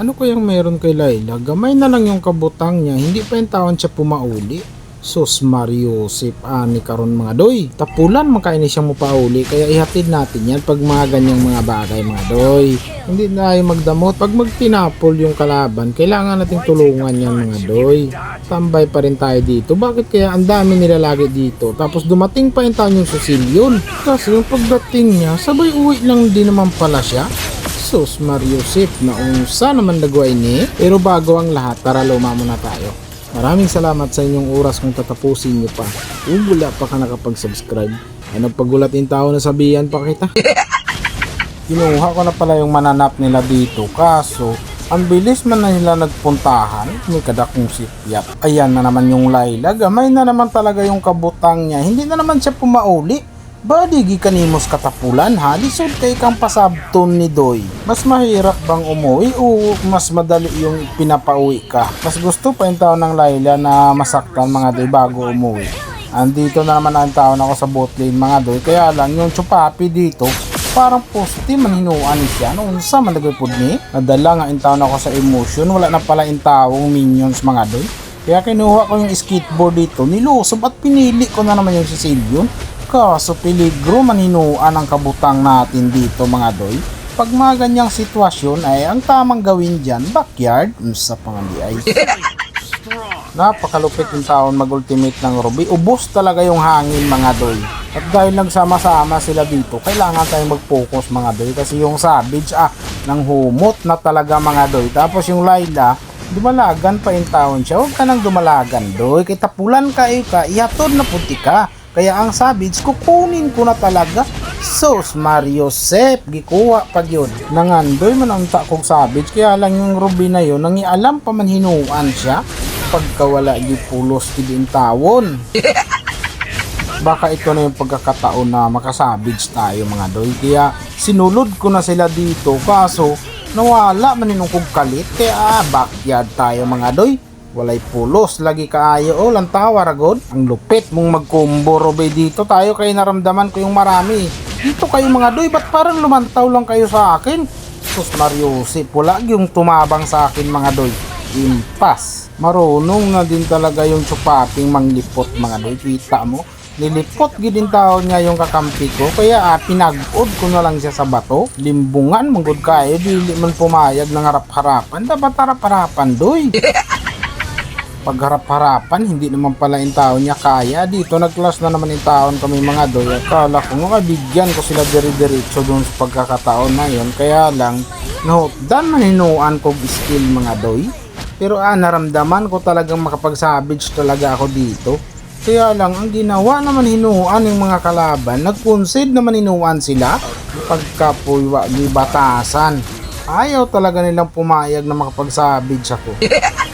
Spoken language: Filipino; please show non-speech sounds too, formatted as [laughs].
Ano kayang meron kay Laila? Gamay na lang yung kabutang niya, hindi pa yung taon siya pumauli. Sus Mario Sip ani karon mga doy. Tapulan makaini siyang mupauli kaya ihatid natin yan pag mga ganyang mga bagay mga doy. Hindi na tayo magdamot. Pag magtinapol yung kalaban, kailangan nating tulungan yan mga doy. Tambay pa rin tayo dito. Bakit kaya ang dami nila dito? Tapos dumating pa yung taon yung Susilyon. Kasi yung pagdating niya, sabay uwi lang din naman pala siya. Sus Mario Sip na unsa naman dagway ni. Pero bago ang lahat, tara luma muna tayo. Maraming salamat sa inyong oras kung tatapusin niyo pa. Kung wala pa ka nakapag-subscribe, ay nagpagulatin tao na sabihan pa kita. [laughs] Kinuha ko na pala yung mananap nila dito kaso ang bilis man na nila nagpuntahan, may kadakong sipyat. Ayan na naman yung Laila, gamay na naman talaga yung kabutang niya. Hindi na naman siya pumauli. Badi gikanimos katapulan ha, lisod kay kang pasabton ni Doy. Mas mahirap bang umuwi o mas madali yung pinapauwi ka? Mas gusto pa yung tao ng Laila na masaktan mga Doy bago umuwi. Andito na naman ang taon ako sa boat lane mga Doy, kaya lang yung chupapi dito, parang positive man hinuan ni siya noon sa managay pod ni nadala nga intaw na ako sa emotion wala na pala intawong minions mga doy kaya kinuha ko yung skateboard dito nilusob at pinili ko na naman yung sisilyon kaso peligro man hinuan ang kabutang natin dito mga doy pag mga ganyang sitwasyon ay ang tamang gawin dyan backyard mm, sa pangandi ay [laughs] Napakalupit yung taon mag-ultimate ng Ruby. Ubos talaga yung hangin mga doy. At dahil nagsama-sama sila dito, kailangan tayong mag-focus mga doy. Kasi yung Savage, ah, nang humot na talaga mga doy. Tapos yung Laila, dumalagan pa yung taon siya. Huwag ka nang dumalagan doy. Kaya tapulan ka eh ka, ihatod na puti ka. Kaya ang Savage, kukunin ko na talaga. Sos Mario Sep, gikuha pag yun. Nangandoy man ang takong Savage, kaya lang yung Ruby na yun, nangialam pa man hinuan siya pagkawala di pulos di din tawon. [laughs] Baka ito na yung pagkakataon na makasabage tayo mga doy. Kaya sinulod ko na sila dito kaso nawala man kong kalit. Kaya backyard tayo mga doy. Walay pulos, lagi kaayo o lang tawa ragod. Ang lupit mong magkumbo robe dito tayo kay naramdaman ko yung marami. Dito kayo mga doy, ba't parang lumantaw lang kayo sa akin? Sus Mario, si wala yung tumabang sa akin mga doy. Impas. Marunong na din talaga yung chupaping manglipot mga doy. Kita mo? Nilipot gidin tao niya yung kakampi ko. Kaya ah, pinagod ko na lang siya sa bato. Limbungan, manggod kayo. Dili man pumayag ng harap-harapan. Dapat harap-harapan doy. [laughs] Pagharap-harapan, hindi naman pala yung tao niya kaya. Dito nagklas na naman yung taon kami mga doy. Akala ko nga bigyan ko sila diri-diretso dun sa pagkakataon na yun. Kaya lang, no, dan maninuan ko skill mga doy. Pero ah, naramdaman ko talagang makapag-savage talaga ako dito. Kaya lang, ang ginawa naman hinuan ng mga kalaban, nag-concede naman hinuan sila pagkapuwa di batasan. Ayaw talaga nilang pumayag na makapag-savage ako. [laughs]